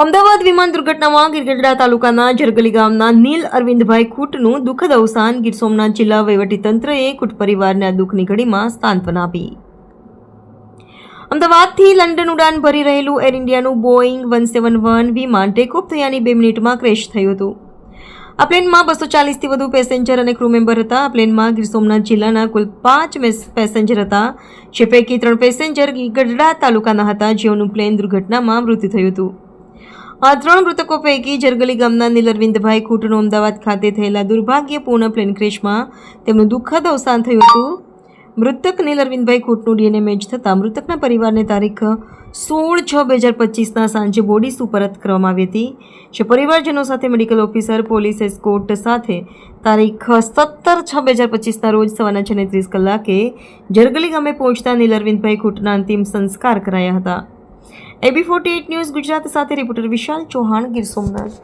અમદાવાદ વિમાન દુર્ઘટનામાં ગીરગઢડા તાલુકાના જરગલી ગામના નીલ અરવિંદભાઈ ખૂટનું દુઃખદ અવસાન ગીર સોમનાથ જિલ્લા વહીવટીતંત્રએ ખૂટ પરિવારને દુઃખની ઘડીમાં સાંત્વના આપી અમદાવાદથી લંડન ઉડાન ભરી રહેલું એર ઇન્ડિયાનું બોઈંગ વન સેવન વન વિમાન ટેકઓફ થયાની બે મિનિટમાં ક્રેશ થયું હતું. આ પ્લેનમાં બસો ચાલીસથી વધુ પેસેન્જર અને ક્રૂ મેમ્બર હતા. આ પ્લેનમાં ગીર સોમનાથ જિલ્લાના કુલ પાંચ પેસેન્જર હતા. જે પૈકી ત્રણ પેસેન્જર ગઢડા તાલુકાના હતા. જેઓનું પ્લેન દુર્ઘટનામાં મૃત્યુ થયું હતું. આ ત્રણ મૃતકો પૈકી જરગલી ગામના નીલરવિંદભાઈ ખૂટનું અમદાવાદ ખાતે થયેલા દુર્ભાગ્યપૂર્ણ પ્લેન ક્રેશમાં તેમનું દુઃખદ અવસાન થયું હતું. મૃતક નીલરવિંદભાઈ ખૂટનું ડીએનએ મેચ થતાં મૃતકના પરિવારને તારીખ સોળ છ બે હજાર પચીસના સાંજે બોડી સુપરત કરવામાં આવી હતી. જે પરિવારજનો સાથે મેડિકલ ઓફિસર, પોલીસ એસ્કોર્ટ સાથે તારીખ સત્તર છ બે હજાર પચીસના રોજ સવારના છને ત્રીસ કલાકે જરગલી ગામે પહોંચતા નીલરવિંદભાઈ ખૂટના અંતિમ સંસ્કાર કરાયા હતા. AB forty eight news Gujarat સાથે રિપોર્ટર વિશાલ ચૌહાણ ગીર સોમનાથ.